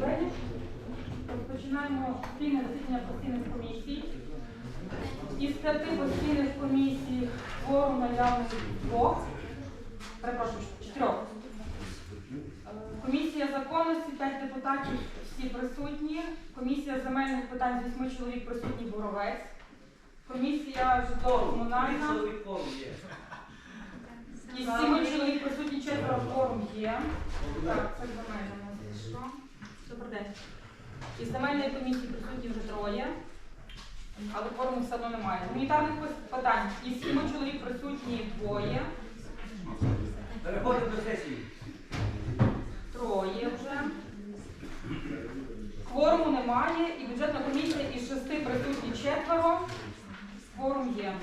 колеги. Розпочинаємо спільне засідання постійних комісій. Із п'яти постійних комісій форум наявний двох, перепрошую, чотирьох. Комісія законності, п'ять депутатів, всі присутні. Комісія земельних питань з вісьми чоловік присутній Боровець. Комісія житлово-комунальна. Чоловіком є. Із сіми чоловік присутні четверо форум є. Так, це земельна у нас пішло. Добрий день. Із земельної комісії присутні вже троє, але форуму все одно немає. Гуманітарних питань із сіми чоловік присутні двоє, Переходимо до сесії. троє вже. Кворуму немає і бюджетна комісія із шести присутні четверо. Форум є.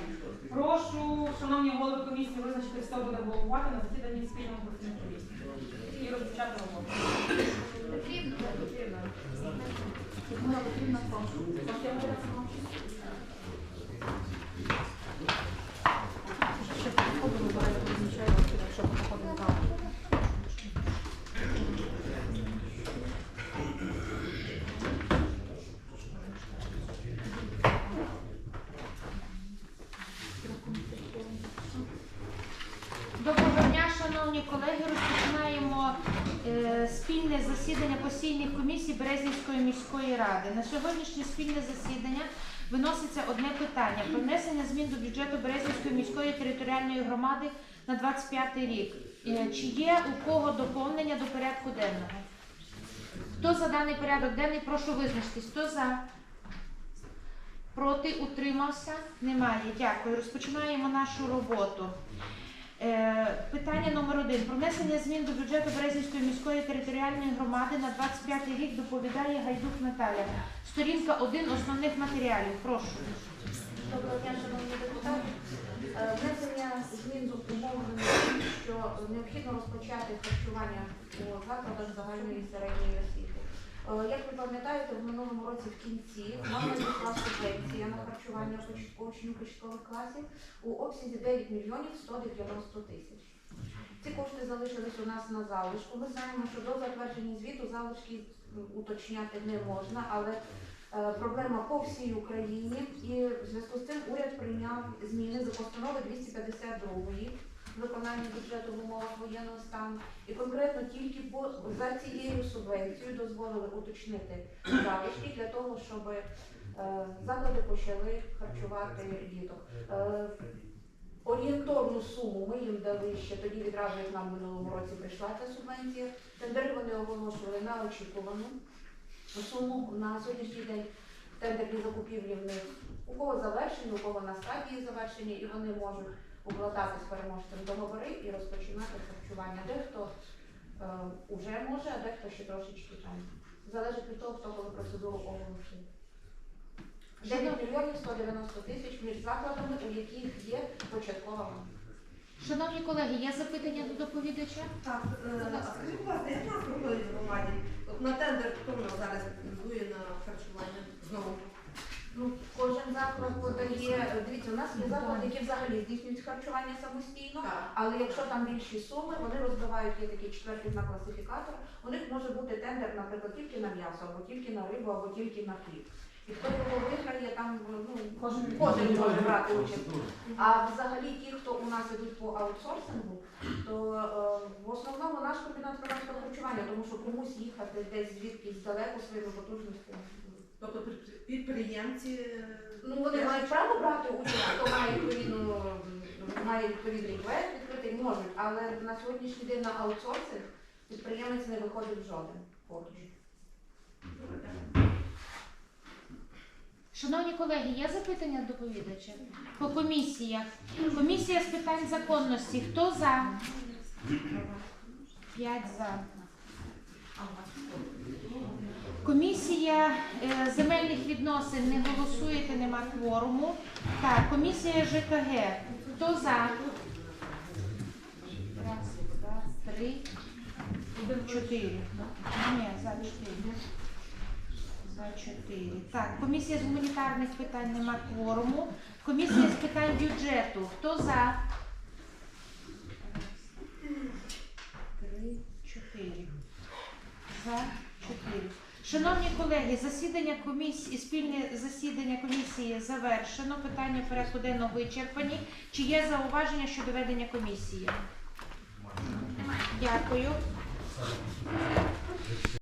Прошу, шановні голови комісії, визначити, хто буде головувати на засіданні спільного комісії. І розпочати роботу. Людмила Петрівна, прошу. Софія Миколаївна. Ще походу вибирайте, визначаємо, якщо походу в зал. Доброго дня, шановні колеги. Розпочинаємо е, спільне засідання постійних комісій Березнівської міської ради. На сьогоднішнє спільне засідання виноситься одне питання про внесення змін до бюджету Березнівської міської територіальної громади на 25 рік. Е, чи є у кого доповнення до порядку денного? Хто за даний порядок денний? Прошу визначитись. Хто за? Проти утримався? Немає. Дякую. Розпочинаємо нашу роботу. Е, питання номер один. Про внесення змін до бюджету Березівської міської територіальної громади на 25 рік доповідає Гайдук Наталя. Сторінка 1 основних матеріалів. Прошу. Доброго дня, шановні депутати. Е, Внесення змін зумовлено тим, що необхідно розпочати харчування у закладах загальної середньої освіти. Е, Як ви пам'ятаєте, в минулому році в кінці нам надійшла субвенція на харчування учнів початкових класів у обсязі 9 мільйонів 190 тисяч. Ці кошти залишились у нас на залишку. Ми знаємо, що до затвердження звіту залишки уточняти не можна, але Е, проблема по всій Україні, і в зв'язку з цим уряд прийняв зміни до постанови 252 виконання бюджету в умовах воєнного стану. І конкретно тільки за цією субвенцією дозволили уточнити залишки для того, щоб е, заклади почали харчувати діток. Е, Орієнтовну суму ми їм дали ще тоді відразу, як нам минулому році прийшла ця субвенція. Тендери вони оголошували на очікувану суму на сьогоднішній день тендерні закупівлі в них у кого завершені, у кого на стадії завершення, і вони можуть укладати з переможцем договори і розпочинати харчування. Дехто е, уже може, а дехто ще трошечки там. Залежить від того, хто коли процедуру оголосив. 9 мільйонів 190 тисяч між закладами, у яких є початкова мова. Шановні колеги, є запитання до доповідача? Так, е, а скажіть, будь ласка, як нас проходить в громаді? От на тендер хто в нас зараз претендує на харчування знову? Ну, кожен заклад подає. Дивіться, у нас є заклади, які взагалі здійснюють харчування самостійно. Так. Але якщо там більші суми, вони розбивають є такий четвертий на класифікатор. У них може бути тендер, наприклад, тільки на м'ясо, або тільки на рибу, або тільки на хліб. І хто його виграє, там ну Кожен кожен може брати участь. А взагалі ті, хто у нас ідуть по аутсорсингу, то е, в основному наш комбінат громадського харчування, тому що комусь їхати десь звідкись далеко своїми потужностями. Тобто підприємці. е, Ну вони мають право брати участь, хто має відповідну має відповідний проект відкритий, можуть, але на сьогоднішній день на аутсорсинг підприємець не виходить в жоден поруч. Шановні колеги, є запитання доповідача? По комісіях. Комісія з питань законності. Хто за? П'ять за. Комісія е, земельних відносин не голосуєте, нема кворуму. Так, комісія ЖКГ. Хто за? Раз, два, три, чотири. Ні, за чотири. За чотири. Так, комісія з гуманітарних питань нема кворуму. Комісія з питань бюджету. Хто за? Три, чотири. За. Шановні колеги, засідання комісії, спільне засідання комісії завершено. Питання порядку денного вичерпані. Чи є зауваження щодо ведення комісії? Дякую.